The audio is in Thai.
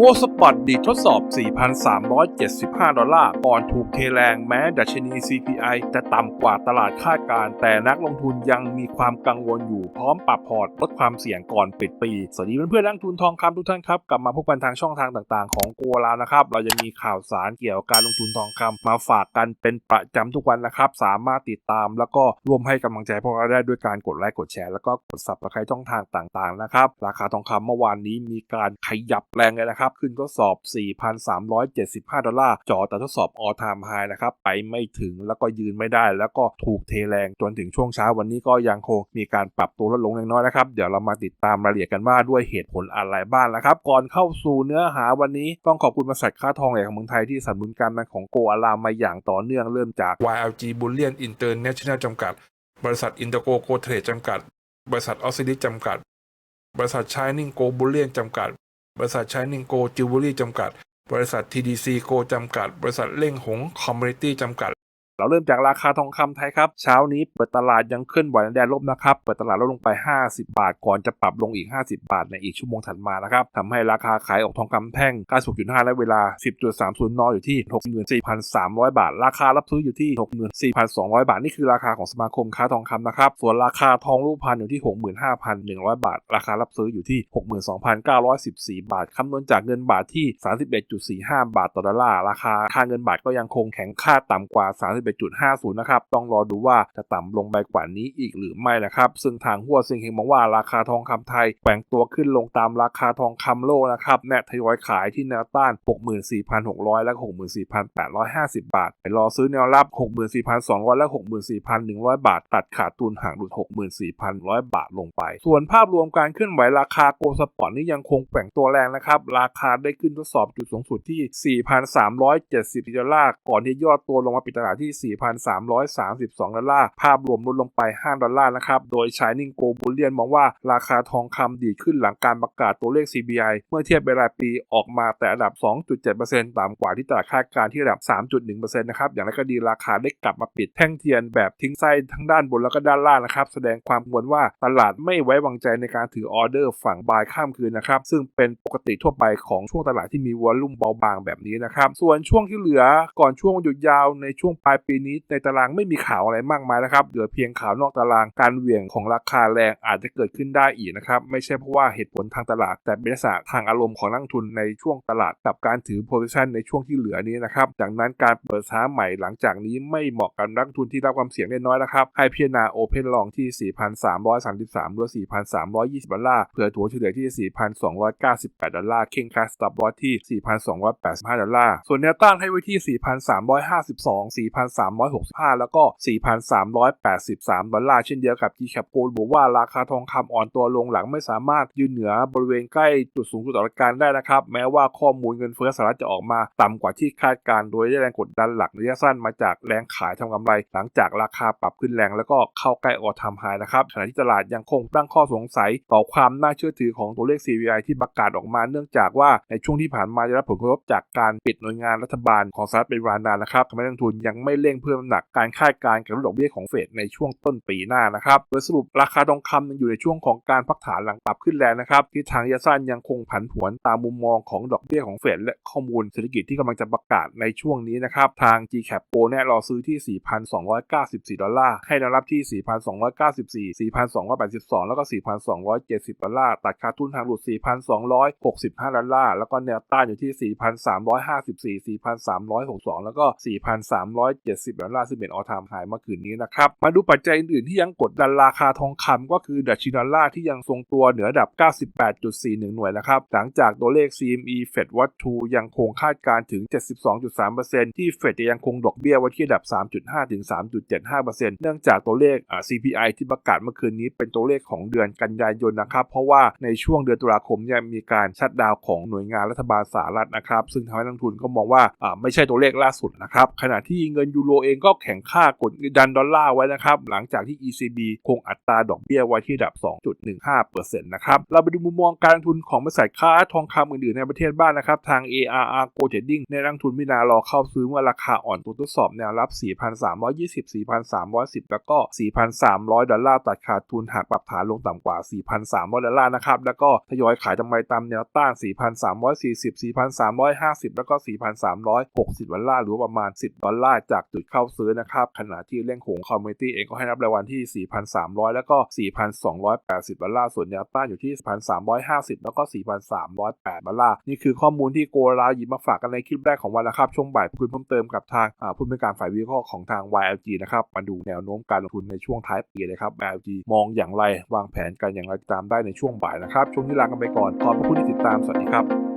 โกสปอตดีทดสอบ 4,375 ดอลลาร์ก่อนถูกเทแรงแม้ดัชนี CPI จะต่ำกว่าตลาดคาดการ แต่นักลงทุนยังมีความกังวลอยู่พร้อมปรับพอร์ตลดความเสี่ยงก่อนปิดปี สวัสดีเพื่อนๆนักลงทุนทองคำทุกท่านครับ กลับมาพบกันทางช่องทางต่างๆ ของโกลาวนะครับ เราจะมีข่าวสารเกี่ยวกับการลงทุนทองคำมาฝากกันเป็นประจำทุกวันนะครับ สามารถติดตามแล้วก็ร่วมให้กำลังใจพวกเราได้ด้วยการกดไลค์กดแชร์แล้วก็กด subscribe ช่องทางต่างๆนะครับราคาทองคำเมื่อวานนี้มีการขยับแรงเลยนะครับขึ้นทดสอบ 4,375 ดอลลาร์จอแต่ทดสอบ all time high นะครับไปไม่ถึงแล้วก็ยืนไม่ได้ แล้วก็ถูกเทแรงจนถึงช่วงเช้าวันนี้ก็ยังคงมีการปรับตัวลดลงเล็กน้อยนะครับ เดี๋ยวเรามาติดตามรายละเอียดกันว่าด้วยเหตุผลอะไรบ้างนะครับ ก่อนเข้าสู่เนื้อหาวันนี้ต้องขอบคุณบริษัทค่าทองแหล่ของเมืองไทยที่สนับสนุนการนำของโกอาลามมาอย่างต่อเนื่องเริ่มจาก YLG Bullion International จำกัด บริษัทอินเตอร์โกโกเทรดจำกัด บริษัทออสซิลิจำกัด บริษัทชายนิงโกบุลเลียนจำกัด บริษัทชายนิงโกจิวเวลรี่จำกัด บริษัท TDC โกจำกัด บริษัทเล่งหงคอมมูนิตี้จำกัด เราเริ่มจากราคาทองคำไทยครับเช้านี้เปิดตลาดยังเคลื่อนไหวในแดนลบนะครับเปิดตลาดลดลงไป 50 บาท ก่อนจะปรับลงอีก 50 บาท ในอีกชั่วโมงถัดมานะครับทำให้ราคาขายออกทองคำแท่ง 96.5 และเวลา 10.30นอยู่ที่ 64,300 บาท ราคารับซื้ออยู่ที่ 64,200 บาท นี่คือราคาของสมาคมค้าทองคำนะครับส่วนราคาทองรูปพรรณอยู่ที่ 65,100 บาท ราคารับซื้ออยู่ที่ 62,914 บาทคำนวณจากเงินบาทที่ 31.45 บาทต่อดอลลาร์ราคาค่าเงินบาทก็ยังคงแข็งค่าต่ำกว่า 31 31.50 นะครับ ต้องรอดูว่าจะต่ำลงไปกว่านี้อีกหรือไม่นะครับ ซึ่งทางหัวซิงเฮงมองว่าราคาทองคำไทยแกว่งตัวขึ้นลงตามราคาทองคำโลกนะครับแนทยอยขายที่แนวต้าน 64,600 และ 64,850 บาทไปรอซื้อแนวรับ 64,200 และ 64,100 บาท ตัดขาดทุนห่างหลุด 64,100 บาทลงไป ส่วนภาพรวมการเคลื่อนไหวราคาโกลสปอร์ตนี่ยังคงแกว่งตัวแรงนะครับ ราคาได้ขึ้นทดสอบจุดสูงสุดที่ 4,370ดอลลาร์ ก่อนที่ยอดตัวลงมาปิดตลาดที่4,332 ดอลลาร์ ภาพรวมลดลงไป 5 ดอลลาร์นะครับ โดย Shining Gold Bullion มองว่าราคาทองคำดีขึ้นหลังการประกาศตัวเลข CPI เมื่อเทียบเวลายปีออกมาแต่ระดับ 2.7%ต่ำกว่าที่ตลาดคาดการณ์ที่ระดับ 3.1%นะครับ อย่างไรก็ดีราคาได้กลับมาปิดแท่งเทียนแบบทิ้งไส้ทั้งด้านบนแล้วก็ด้านล่างนะครับ แสดงความกังวลว่าตลาดไม่ไว้วางใจในการถือออเดอร์ฝั่งบายข้ามคืนนะครับ ซึ่งเป็นปกติทั่วไปของช่วงตลาดที่มีวอลลุ่มเบาบางแบบนี้นะครับ ส่วนช่วงที่เหลือก่อนช่วงหยุดยาวในช่วงปลายปีนี้ในตารางไม่มีข่าวอะไรมากมายนะครับเหลือเพียงข่าวนอกตารางการเหวี่ยงของราคาแรงอาจจะเกิดขึ้นได้อีกนะครับไม่ใช่เพราะว่าเหตุผลทางตลาด แต่เป็นลักษณะทางอารมณ์ของนักทุนในช่วงตลาดกับการถือโพซิชันในช่วงที่เหลือนี้นะครับจากนั้นการเปิดช้าใหม่หลังจากนี้ไม่เหมาะกับนักทุนที่รับความเสี่ยงเล็กน้อยนะครับให้พิจารณาโอเพนลองที่ 4,333หรือ4,320ดอลลาร์เพื่อถัวเฉลี่ยที่ 4,298ดอลลาร์เข่งค่าสต็อปลอสที่ 4,285ดอลลาร์ส่วนแนวต้านให้ไว้ที่ 4,352 4, 4,365 แล้วก็ 4,383 ดอลลาร์เช่นเดียวกับ G-Cap Gold บอกว่าราคาทองคำอ่อนตัวลงหลังไม่สามารถยืนเหนือบริเวณใกล้จุดสูงสุดต่อการได้นะครับ แม้ว่าข้อมูลเงินเฟ้อสหรัฐจะออกมาต่ำกว่าที่คาดการโดยได้แรงกดดันหลักระยะสั้นมาจากแรงขายทำกำไร หลังจากราคาปรับขึ้นแรงแล้วก็เข้าใกล้ออทามไฮนะครับขณะที่ตลาดยังคงตั้งข้อสงสัยต่อความน่าเชื่อถือของตัวเลข CPI ที่ประกาศออกมาเนื่องจากว่าในช่วงที่ผ่านมาได้รับผลกระทบจากการปิดหน่วยงานรัฐบาลของสหรัฐเป็นเวลานานนะครับทำให้นักลงทุนยังไม่เร่งเพิ่มน้ำหนักการคาดการณ์การลดดอกเบี้ยของเฟดในช่วงต้นปีหน้านะครับโดยสรุปราคาทองคำยังอยู่ในช่วงของการพักฐานหลังปรับขึ้นแรงนะครับที่ทางระยะสั้นยังคงผันผวนตามมุมมองของดอกเบี้ยของเฟดและข้อมูลเศรษฐกิจที่กำลังจะประกาศในช่วงนี้นะครับทาง GCap Pro แนะรอซื้อที่ 4,294 ดอลลาร์ให้แนวรับที่ 4,294 4,282 แล้วก็ 4,270 ดอลลาร์ตัดขาดทุนทางหลุด 4,265 ดอลลาร์แล้วก็แนวต้านอยู่ที่ 4,354 4,362 แล้วก็ 4,370ดอลลาร์ซึ่งเป็นออทามไฮเมื่อคืนนี้นะครับ มาดูปัจจัยอื่นๆที่ยังกดดันราคาทองคำก็คือดัชนีดอลลาร์ที่ยังทรงตัวเหนือดับ 98.41 หน่วยนะครับ หลังจากตัวเลข CME Fed Watch 2ยังคงคาดการถึง 72.3%ที่เฟดจะยังคงดอกเบี้ยไว้ที่ระดับ 3.5 ถึง 3.75%เนื่องจากตัวเลข CPI ที่ประกาศเมื่อคืนนี้เป็นตัวเลขของเดือนกันยายนนะครับ เพราะว่าในช่วงเดือนตุลาคมเนี่ยมีการชัดดาวของหน่วยงานรัฐบาลสหรัฐนะครับ ซึ่งทำให้นักทุนก็มองว่าไม่ใช่ตัวเลขล่าสุดนะครับขณะที่เงินยููโรเองก็แข็งค่ากดดันดอลลาร์ไว้นะครับ หลังจากที่ ECB คงอัตราดอกเบี้ยไว้ที่ระดับ 2.15%นะครับ เราไปดูมุมมองการลงทุนของบริษัทค้าทองคำอื่นๆในประเทศบ้างนะครับ ทาง ARR Go Trading ในนักลงทุนมินารอเข้าซื้อเมื่อราคาอ่อนตัวทดสอบแนวรับ 4,320 4,310 แล้วก็ 4,300 ดอลลาร์ตัดขาดทุนหากปรับฐานลงต่ำกว่า 4,300 ดอลลาร์นะครับ แล้วก็ทยอยขายกำไรตามแนวต้าน 4,340 4,350 แล้วก็ 4,360 ดอลลาร์หรือประมาณ 10 ดอลลาร์จากจุดเข้าซื้อนะครับ ขณะที่เล่งหงคอมมิตี้เองก็ให้รับรายวันที่ 4,300 แล้วก็ 4,280 ดอลลาร์ ส่วนแนวต้านอยู่ที่ 1,350 แล้วก็ 4,308 ดอลลาร์ นี่คือข้อมูลที่โกลาหยิบมาฝากกันในคลิปแรกของวันแล้วครับช่วงบ่ายคุยเพิ่มเติมกับทางผู้บริการฝ่ายวิเคราะห์ของทาง YLG นะครับ มาดูแนวโน้มการลงทุนในช่วงท้ายปีเลยครับ YLG มองอย่างไร วางแผนกันอย่างไรติดตามได้ในช่วงบ่ายนะครับ ช่วงนี้ลากันไปก่อน ขอบพระคุณที่ติดตาม สวัสดีครับ